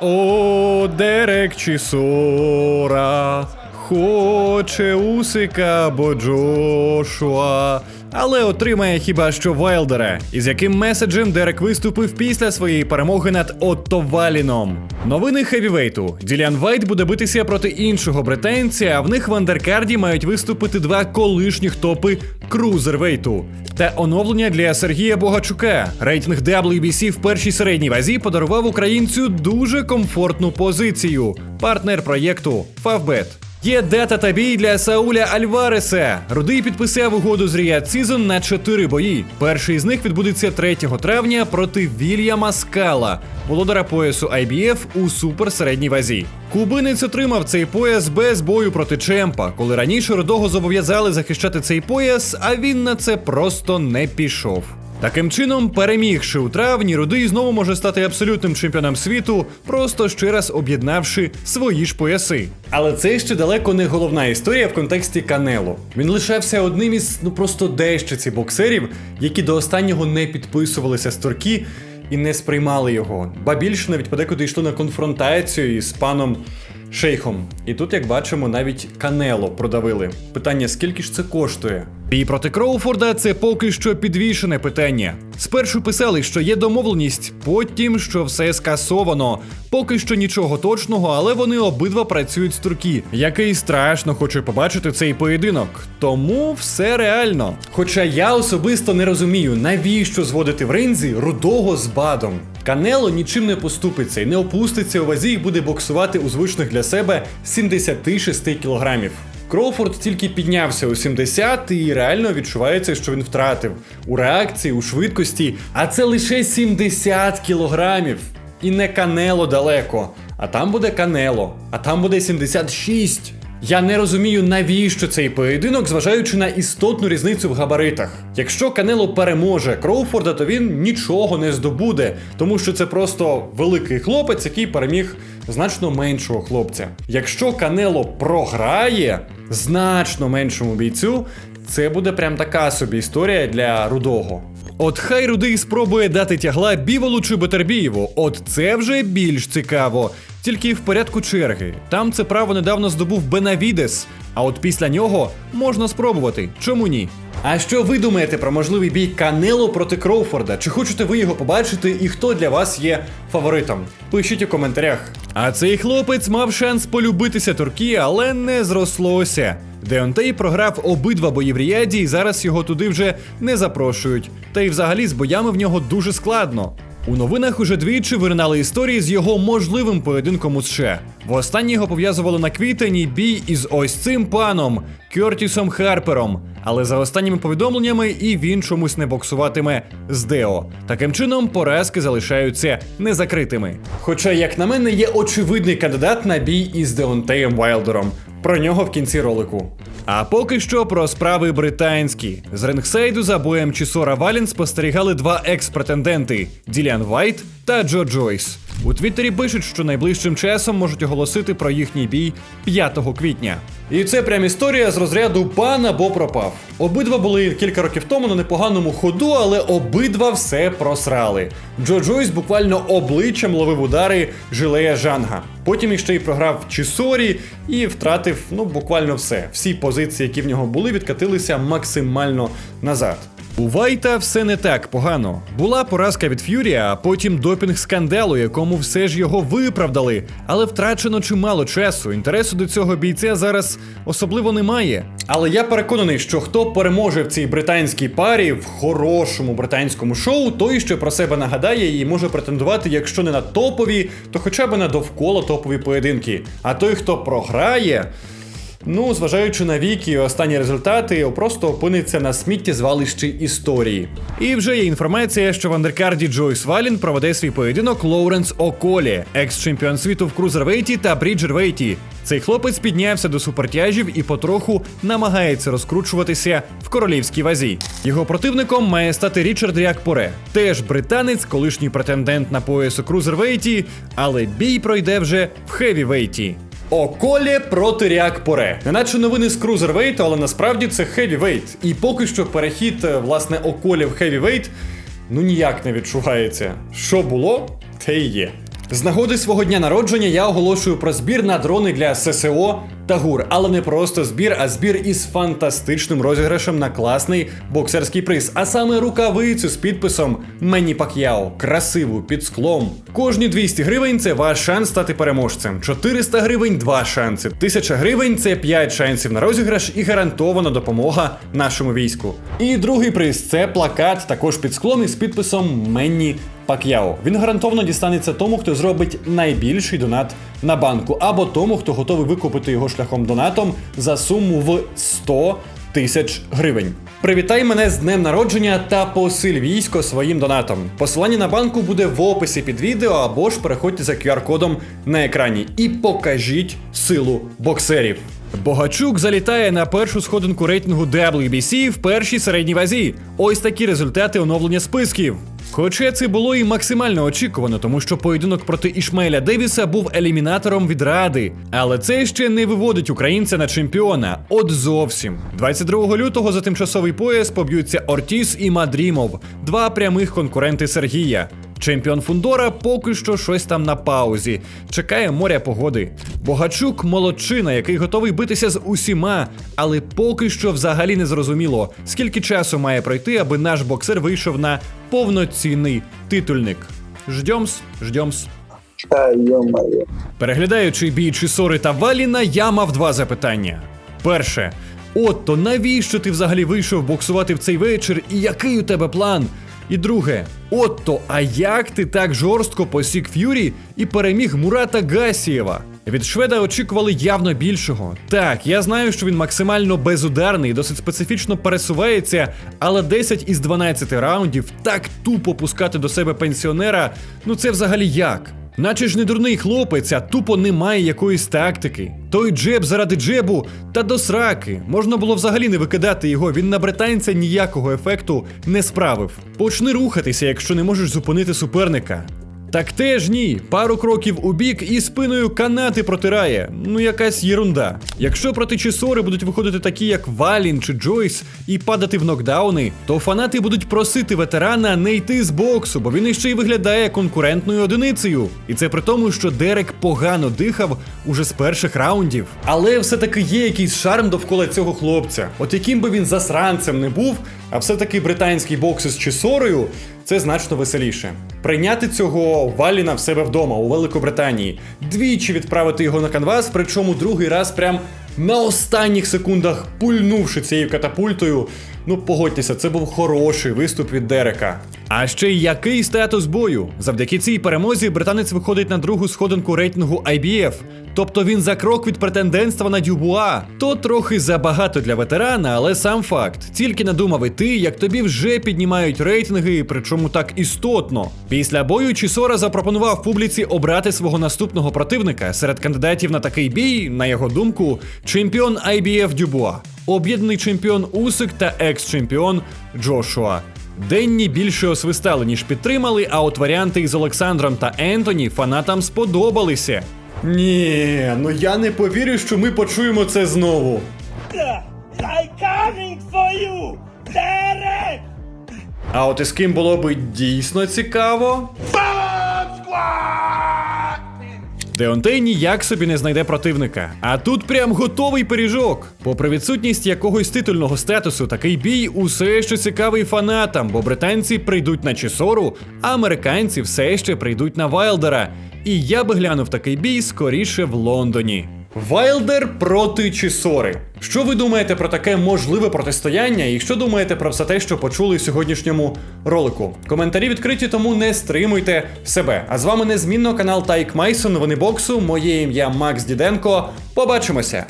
О, Дерек Чісора, хоче Усика або Джошуа, але отримає хіба що Вайлдера, із яким меседжем Дерек виступив після своєї перемоги над Отто Валіном. Новини хевівейту. Ділян Вайт буде битися проти іншого британця, а в них в андеркарді мають виступити два колишніх топи крузервейту. Та оновлення для Сергія Богачука. Рейтинг WBC в першій середній вазі подарував українцю дуже комфортну позицію. Партнер проєкту Favbet. Є дата та бій для Сауля Альвареса. Рудий підписав угоду з Ріад Сізон на 4 бої. Перший з них відбудеться 3 травня проти Вільяма Скала, володара поясу IBF у суперсередній вазі. Кубинець отримав цей пояс без бою проти Чемпа, коли раніше Рудого зобов'язали захищати цей пояс, а він на це просто не пішов. Таким чином, перемігши у травні, Рудий знову може стати абсолютним чемпіоном світу, просто ще раз об'єднавши свої ж пояси. Але це ще далеко не головна історія в контексті Канело. Він лишався одним із ну просто дещиці боксерів, які до останнього не підписувалися з турки і не сприймали його. Ба більше навіть подекуди йшло на конфронтацію із паном шейхом. І тут, як бачимо, навіть Канело продавили. Питання, скільки ж це коштує? Бій проти Кроуфорда це поки що підвішене питання. Спершу писали, що є домовленість, потім що все скасовано. Поки що нічого точного, але вони обидва працюють з туркі, який страшно хоче побачити цей поєдинок. Тому все реально. Хоча я особисто не розумію, навіщо зводити в ринзі рудого з бадом. Канело нічим не поступиться і не опуститься у вазі і буде боксувати у звичних для себе 76 кілограмів. Кроуфорд тільки піднявся у 70 і реально відчувається, що він втратив у реакції, у швидкості, а це лише 70 кілограмів. І не канело далеко. А там буде канело, а там буде 76. Я не розумію, навіщо цей поєдинок, зважаючи на істотну різницю в габаритах. Якщо Канело переможе Кроуфорда, то він нічого не здобуде, тому що це просто великий хлопець, який переміг значно меншого хлопця. Якщо Канело програє значно меншому бійцю, це буде прям така собі історія для рудого. От хай рудий спробує дати тягла Біволу чи Бетербієву. От це вже більш цікаво. Тільки в порядку черги. Там це право недавно здобув Бенавідес, а от після нього можна спробувати. Чому ні? А що ви думаєте про можливий бій Канело проти Кроуфорда? Чи хочете ви його побачити і хто для вас є фаворитом? Пишіть у коментарях. А цей хлопець мав шанс полюбитися Туркі, але не зрослося. Деонтей програв обидва бої в Ріаді, і зараз його туди вже не запрошують. Та й взагалі з боями в нього дуже складно. У новинах уже двічі виринали історії з його можливим поєдинком у США. Востаннє його пов'язували на квітень бій із ось цим паном Кертісом Харпером. Але за останніми повідомленнями і він чомусь не боксуватиме з Део. Таким чином, поразки залишаються незакритими. Хоча, як на мене, є очевидний кандидат на бій із Деонтеєм Вайлдером. Про нього в кінці ролику. А поки що про справи британські. З рингсайду за боєм Чісора Валін спостерігали два екс-претенденти Ділян Вайт та Джо Джойс. У Твіттері пишуть, що найближчим часом можуть оголосити про їхній бій 5 квітня. І це прям історія з розряду пан або пропав. Обидва були кілька років тому на непоганому ходу, але обидва все просрали. Джо Джойс буквально обличчям ловив удари Жилея Жанга. Потім іще й програв Чісорі і втратив ну буквально все. Всі позиції, які в нього були, відкатилися максимально назад. У Вайта все не так погано. Була поразка від Ф'юрія, а потім допінг скандалу, якому все ж його виправдали. Але втрачено чимало часу. Інтересу до цього бійця зараз особливо немає. Але я переконаний, що хто переможе в цій британській парі в хорошому британському шоу, той ще про себе нагадає і може претендувати, якщо не на топові, то хоча б на довкола топові поєдинки. А той, хто програє. Ну, зважаючи на вік і останні результати, просто опиниться на сміттєзвалищі історії. І вже є інформація, що в андеркарді Джойс Валін проведе свій поєдинок Лоуренс Околі, екс-чемпіон світу в крузервейті та бріджервейті. Цей хлопець піднявся до супертяжів і потроху намагається розкручуватися в королівській вазі. Його противником має стати Річард Ріакпоре, теж британець, колишній претендент на пояс у крузервейті, але бій пройде вже в хевівейті. Околі проти Ріак Поре. Неначе новини з крузервейту, але насправді це хевівейт. І поки що перехід, е, власне, Околі в хевівейт ну ніяк не відчувається. Що було, те й є. З нагоди свого дня народження я оголошую про збір на дрони для ССО та ГУР, але не просто збір, а збір із фантастичним розіграшем на класний боксерський приз, а саме рукавицю з підписом Мені Пак'яо, красиву під склом. Кожні 200 гривень це ваш шанс стати переможцем. 400 гривень два шанси. 1000 гривень це 5 шансів на розіграш і гарантована допомога нашому війську. І другий приз це плакат, також під склом із підписом Менні Пак'яо. Він гарантовано дістанеться тому, хто зробить найбільший донат на банку, або тому, хто готовий викупити його шляхом донатом за суму в 100 тисяч гривень. Привітай мене з днем народження та посиль військо своїм донатом. Посилання на банку буде в описі під відео або ж переходьте за QR-кодом на екрані і покажіть силу боксерів. Богачук залітає на першу сходинку рейтингу WBC в першій середній вазі. Ось такі результати оновлення списків. Хоча це було і максимально очікувано, тому що поєдинок проти Ішмаеля Девіса був елімінатором від Ради. Але це ще не виводить українця на чемпіона. От зовсім. 22 лютого за тимчасовий пояс поб'ються Ортіс і Мадрімов, два прямих конкуренти Сергія. Чемпіон Фундора поки що щось там на паузі. Чекає моря погоди. Богачук молодчина, який готовий битися з усіма, але поки що взагалі не зрозуміло, скільки часу має пройти, аби наш боксер вийшов на повноцінний титульник. Ждьомс, ждьомс. Переглядаючи бій Чісори та Валіна, я мав два запитання. Перше. Отто, навіщо ти взагалі вийшов боксувати в цей вечір і який у тебе план? І друге, Отто, а як ти так жорстко посік Ф'юрі і переміг Мурата Гасієва? Від шведа очікували явно більшого. Так, я знаю, що він максимально безударний, досить специфічно пересувається, але 10 із 12 раундів так тупо пускати до себе пенсіонера, ну це взагалі як? Наче ж не дурний хлопець, а тупо немає якоїсь тактики. Той джеб заради джебу та до сраки. Можна було взагалі не викидати його, він на британця ніякого ефекту не справив. Почни рухатися, якщо не можеш зупинити суперника. Так теж ні, пару кроків у бік і спиною канати протирає. Ну якась єрунда. Якщо проти Чесори будуть виходити такі, як Валін чи Джойс, і падати в нокдауни, то фанати будуть просити ветерана не йти з боксу, бо він іще й виглядає конкурентною одиницею. І це при тому, що Дерек погано дихав уже з перших раундів. Але все-таки є якийсь шарм довкола цього хлопця. От яким би він засранцем не був, а все-таки британський бокс із Чесорою це значно веселіше. Прийняти цього Валіна в себе вдома у Великобританії, двічі відправити його на канвас, причому другий раз прям на останніх секундах пульнувши цією катапультою. Ну, погодьтеся, це був хороший виступ від Дерека. А ще який статус бою? Завдяки цій перемозі британець виходить на другу сходинку рейтингу IBF. Тобто він за крок від претендентства на Дюбуа. То трохи забагато для ветерана, але сам факт. Тільки надумав іти, як тобі вже піднімають рейтинги, причому так істотно. Після бою Чісора запропонував публіці обрати свого наступного противника серед кандидатів на такий бій, на його думку, чемпіон IBF Дюбуа, об'єднаний чемпіон Усик та екс-чемпіон Джошуа. Денні більше освистали, ніж підтримали, а от варіанти із Олександром та Ентоні фанатам сподобалися. Ні, ну я не повірю, що ми почуємо це знову. I'm coming for you! Derek! А от із ким було би дійсно цікаво. Деонтей ніяк собі не знайде противника. А тут прям готовий пиріжок. Попри відсутність якогось титульного статусу, такий бій усе ще цікавий фанатам, бо британці прийдуть на Чесору, а американці все ще прийдуть на Вайлдера. І я би глянув такий бій скоріше в Лондоні. Вайлдер проти Чісори. Що ви думаєте про таке можливе протистояння? І що думаєте про все те, що почули в сьогоднішньому ролику? Коментарі відкриті, тому не стримуйте себе. А з вами незмінно канал Тайк Майсон. Вони боксу. Моє ім'я Макс Діденко. Побачимося.